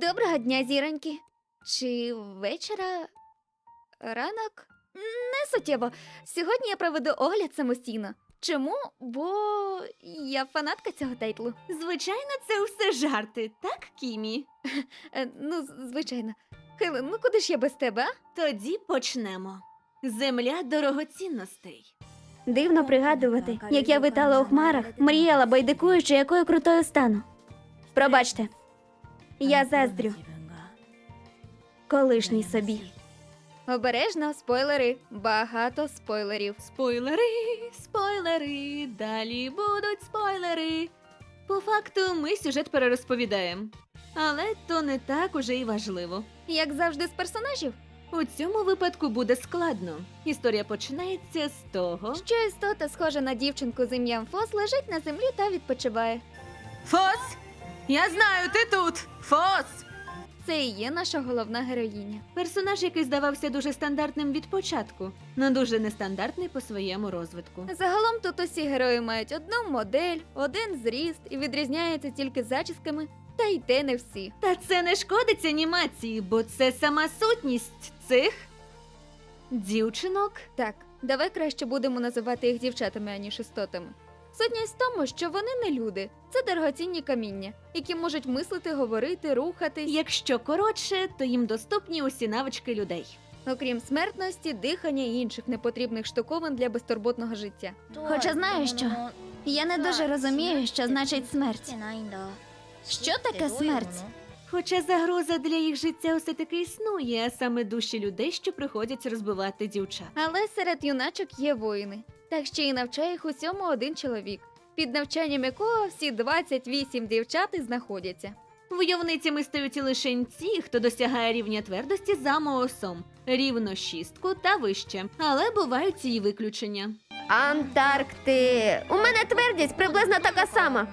Доброго дня, зіроньки. Чи вечора ранок? Не суттєво. Сьогодні я проведу огляд самостійно. Чому? Бо я фанатка цього тайтлу. Звичайно, це все жарти, так, Кімі? Е, ну, звичайно. Хелен, ну куди ж я без тебе? а? Тоді почнемо. Земля дорогоцінностей. Дивно пригадувати, як я витала у хмарах, мріяла, байдикуючи, якою крутою стану. Пробачте, я заздрю колишній собі. Обережно, спойлери, багато спойлерів. Спойлери, спойлери, далі будуть спойлери. По факту, ми сюжет перерозповідаємо. Але то не так уже і важливо. Як завжди з персонажів, У цьому випадку буде складно. Історія починається з того. що істота, схожа на дівчинку з ім'ям Фос, лежить на землі та відпочиває. Фос! Я знаю, ти тут! Фос! Це і є наша головна героїня. Персонаж, який здавався дуже стандартним від початку, но дуже нестандартний по своєму розвитку. Загалом тут усі герої мають одну модель, один зріст і відрізняються тільки зачісками, та й те не всі. Та це не шкодить анімації, бо це сама сутність цих дівчинок. Так, давай краще будемо називати їх дівчатами, аніж істотами. Сутність в тому, що вони не люди, це дорогоцінні каміння, які можуть мислити, говорити, рухатись, Якщо коротше, то їм доступні усі навички людей. окрім смертності, дихання і інших непотрібних штуковин для безтурботного життя. Хоча знаєш що? Я не дуже розумію, що значить смерть. Що таке смерть? Хоча загроза для їх життя все таки існує, а саме душі людей, що приходять розбивати дівчат. Але серед юначок є воїни, так ще й навчає їх усьому один чоловік, під навчанням якого всі 28 дівчат і знаходяться. Войовницями стають лише ті, хто досягає рівня твердості за моосом, рівно шістку та вище. Але бувають і виключення. Антаркти. У мене твердість приблизно така сама.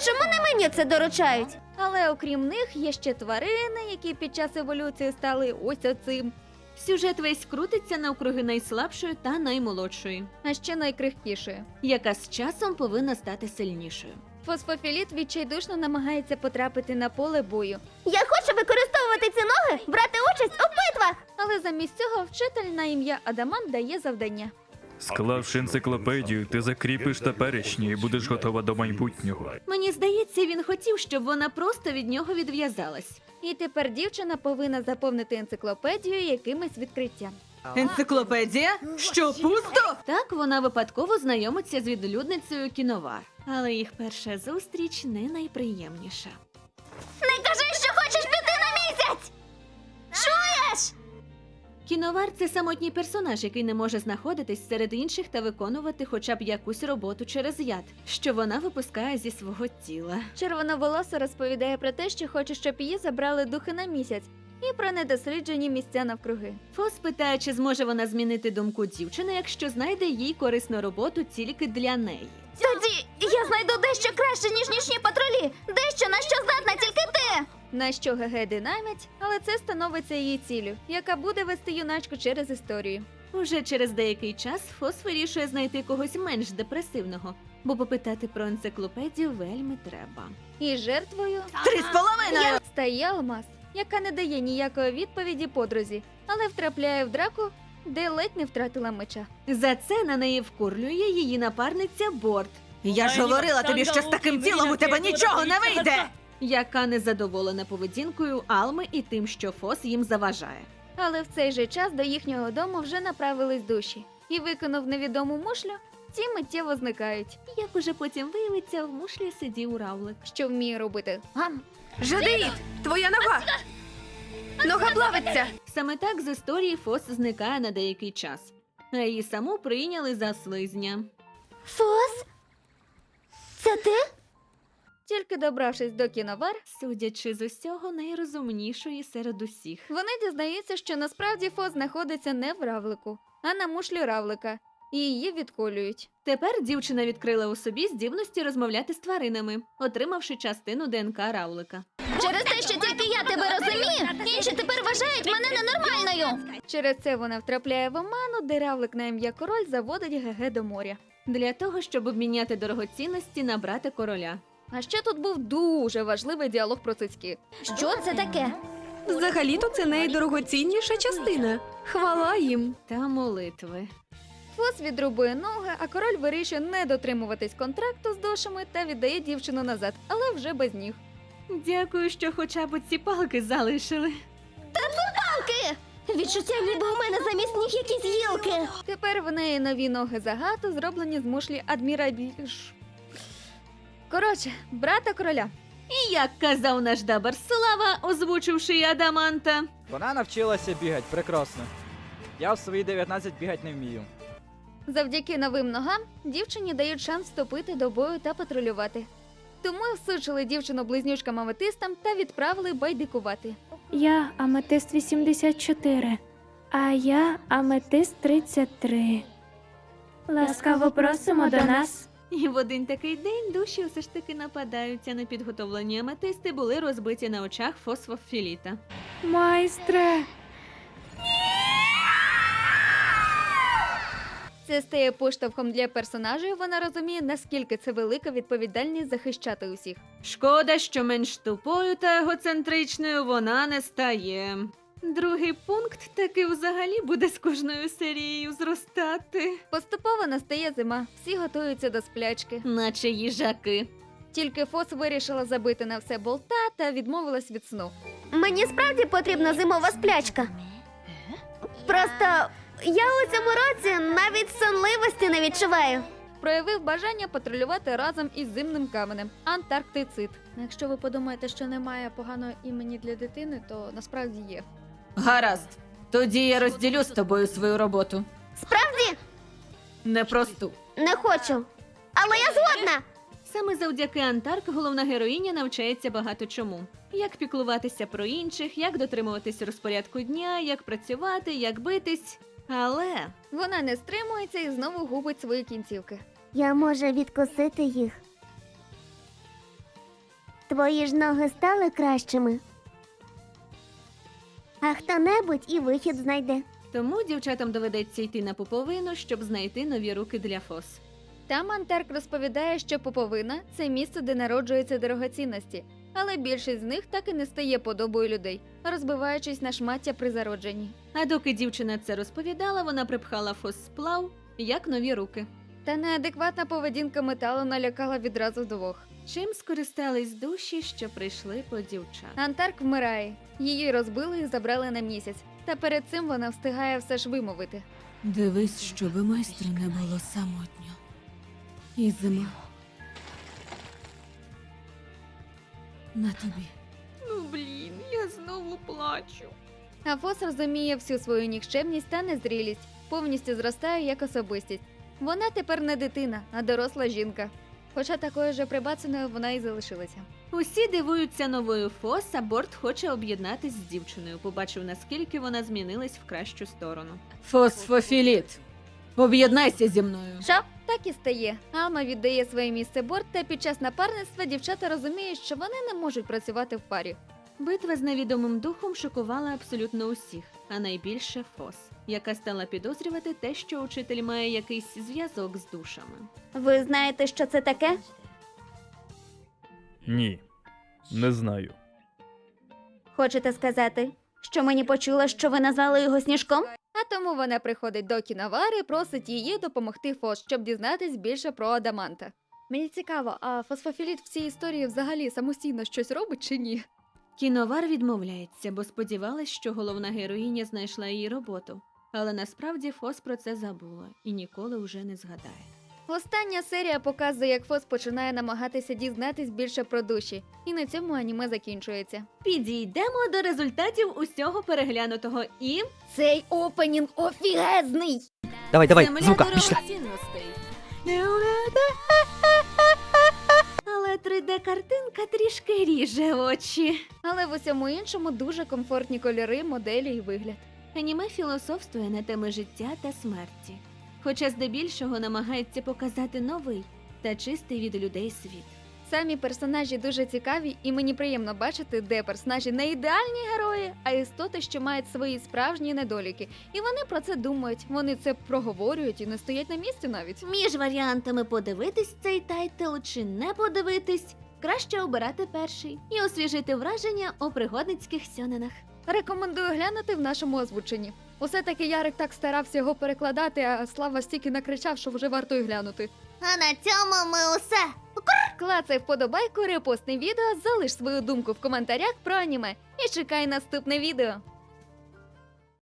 Чому не мені це доручають? Але окрім них є ще тварини, які під час еволюції стали ось оцим, Сюжет весь крутиться навкруги найслабшої та наймолодшої, а ще найкрихкішою. яка з часом повинна стати сильнішою. Фосфофіліт відчайдушно намагається потрапити на поле бою, Я хочу використовувати ці ноги, брати участь у битвах. але замість цього вчитель на ім'я Адаман дає завдання. Склавши енциклопедію, ти закріпиш теперішнє і будеш готова до майбутнього. Мені здається, він хотів, щоб вона просто від нього відв'язалась. І тепер дівчина повинна заповнити енциклопедію якимось відкриттям. Енциклопедія? Що пусто? Так вона випадково знайомиться з відлюдницею кіновар. Але їх перша зустріч не найприємніша. Кіновар це самотній персонаж, який не може знаходитись серед інших та виконувати хоча б якусь роботу через яд, що вона випускає зі свого тіла. Червоноволоса розповідає про те, що хоче, щоб її забрали духи на місяць, і про недосліджені місця навкруги. Фос питає, чи зможе вона змінити думку дівчини, якщо знайде їй корисну роботу тільки для неї. Тоді я знайду дещо краще, ніж нічні патрулі. Дещо на що здатна тільки ти. На що ГГ динамить, але це становиться її ціллю, яка буде вести юначку через історію. Уже через деякий час Фос вирішує знайти когось менш депресивного, бо попитати про енциклопедію вельми треба. І жертвою Три з половиною! стає алмаз, яка не дає ніякої відповіді подрузі, але втрапляє в драку, де ледь не втратила меча. За це на неї вкурлює її напарниця Борт. Я ж говорила тобі, що з таким тілом у тебе нічого не вийде! Яка незадоволена поведінкою Алми і тим, що Фос їм заважає. Але в цей же час до їхнього дому вже направились душі, і виконав невідому мушлю, ті миттєво зникають, Як уже потім виявиться, в мушлі сидів равлик. що вміє робити гам. Жадеїд, твоя нога! Нога плавиться! Саме так з історії Фос зникає на деякий час, а її саму прийняли за слизня. Фос? Це ти? Тільки добравшись до кіновар, Судячи з усього, найрозумнішої серед усіх. вони дізнаються, що насправді Фос знаходиться не в равлику, а на мушлі равлика, і її відколюють. Тепер дівчина відкрила у собі здібності розмовляти з тваринами, отримавши частину ДНК равлика. Через те, що тільки я тебе розумію, інші тепер вважають мене ненормальною. Через це вона втрапляє в оману, де равлик на ім'я король заводить ГГ до моря. Для того, щоб обміняти дорогоцінності на брата короля. А ще тут був дуже важливий діалог про цицьки. Що це таке? Взагалі-то це найдорогоцінніша частина. Хвала їм. Та молитви. Фос відрубує ноги, а король вирішує не дотримуватись контракту з душами та віддає дівчину назад, але вже без ніг. Дякую, що хоча б ці палки залишили. Відчуття, ніби у мене замість ніг якісь гілки. Тепер в неї нові ноги загато, зроблені з мушлі адмірабіш. Коротше, брата короля. І як казав наш дабар Слава, озвучивши Адаманта. Вона навчилася бігати прекрасно. Я в свої 19 бігати не вмію. Завдяки новим ногам дівчині дають шанс вступити до бою та патрулювати. Тому всучили дівчину близнючкам аметистам та відправили байдикувати. Я аметист 84, а я аметист 33. Ласкаво просимо до нас. І в один такий день душі все ж таки нападаються на підготовлені аметисти були розбиті на очах фосфофіліта. Майстре, Це стає поштовхом для персонажів. Вона розуміє, наскільки це велика відповідальність захищати усіх. Шкода, що менш тупою та егоцентричною вона не стає. Другий пункт таки взагалі буде з кожною серією зростати, Поступово настає зима, всі готуються до сплячки. наче їжаки. Тільки Фос вирішила забити на все болта та відмовилась від сну. Мені справді потрібна зимова сплячка. Просто я у цьому році навіть сонливості не відчуваю. Проявив бажання патрулювати разом із зимним каменем Антарктицид. Якщо ви подумаєте, що немає поганого імені для дитини, то насправді є. Гаразд. Тоді я розділю з тобою свою роботу. Справді Непросту. не хочу. Але я згодна. Саме завдяки Антарк головна героїня навчається багато чому: як піклуватися про інших, як дотримуватись розпорядку дня, як працювати, як битись. Але Вона не стримується і знову губить свої кінцівки. Я можу відкусити їх. Твої ж ноги стали кращими. А хто-небудь і вихід знайде. тому дівчатам доведеться йти на пуповину, щоб знайти нові руки для фос. Там Антарк розповідає, що поповина це місце, де народжуються дорогоцінності, але більшість з них так і не стає подобою людей, розбиваючись на шмаття при зародженні. А доки дівчина це розповідала, вона припхала фос сплав як нові руки. Та неадекватна поведінка металу налякала відразу двох. Чим скористались душі, що прийшли по дівчат. Антарк вмирає, її розбили і забрали на місяць. Та перед цим вона встигає все ж вимовити. Дивись, щоби майстру не було самотньо. І зима. На тобі. Ну блін, я знову плачу. А Фос розуміє всю свою нікчемність та незрілість, повністю зростає як особистість. Вона тепер не дитина, а доросла жінка. Хоча такою же прибацаною вона і залишилася. Усі дивуються новою фос, а борт хоче об'єднатись з дівчиною. Побачив, наскільки вона змінилась в кращу сторону. Фосфофіліт. Об'єднайся зі мною. Що? Так і стає. Ама віддає своє місце борт, та під час напарництва дівчата розуміють, що вони не можуть працювати в парі. Битва з невідомим духом шокувала абсолютно усіх, а найбільше Фос, яка стала підозрювати те, що учитель має якийсь зв'язок з душами. Ви знаєте, що це таке? Ні. Не знаю. Хочете сказати, що мені почула, що ви назвали його сніжком? А тому вона приходить до кіновари і просить її допомогти Фос, щоб дізнатись більше про Адаманта. Мені цікаво, а фосфофіліт в цій історії взагалі самостійно щось робить чи ні? Кіновар відмовляється, бо сподівалась, що головна героїня знайшла її роботу. Але насправді Фос про це забула і ніколи вже не згадає. Остання серія показує, як Фос починає намагатися дізнатись більше про душі, і на цьому аніме закінчується. Підійдемо до результатів усього переглянутого і Цей опенінг офігезний! Давай, давай, Земля звука, пішла. Але 3D-картинка трішки ріже очі. Але в усьому іншому дуже комфортні кольори, моделі і вигляд. Аніме філософствує на теми життя та смерті, хоча здебільшого намагається показати новий та чистий від людей світ. Самі персонажі дуже цікаві, і мені приємно бачити, де персонажі не ідеальні герої, а істоти, що мають свої справжні недоліки. І вони про це думають, вони це проговорюють і не стоять на місці навіть. Між варіантами подивитись цей тайтл чи не подивитись, Краще обирати перший і освіжити враження у пригодницьких сьоненах. Рекомендую глянути в нашому озвученні. Усе таки Ярик так старався його перекладати, а Слава стільки накричав, що вже варто й глянути. А на цьому ми усе. Клацай вподобайку, репостне відео, залиш свою думку в коментарях про аніме і чекай наступне відео.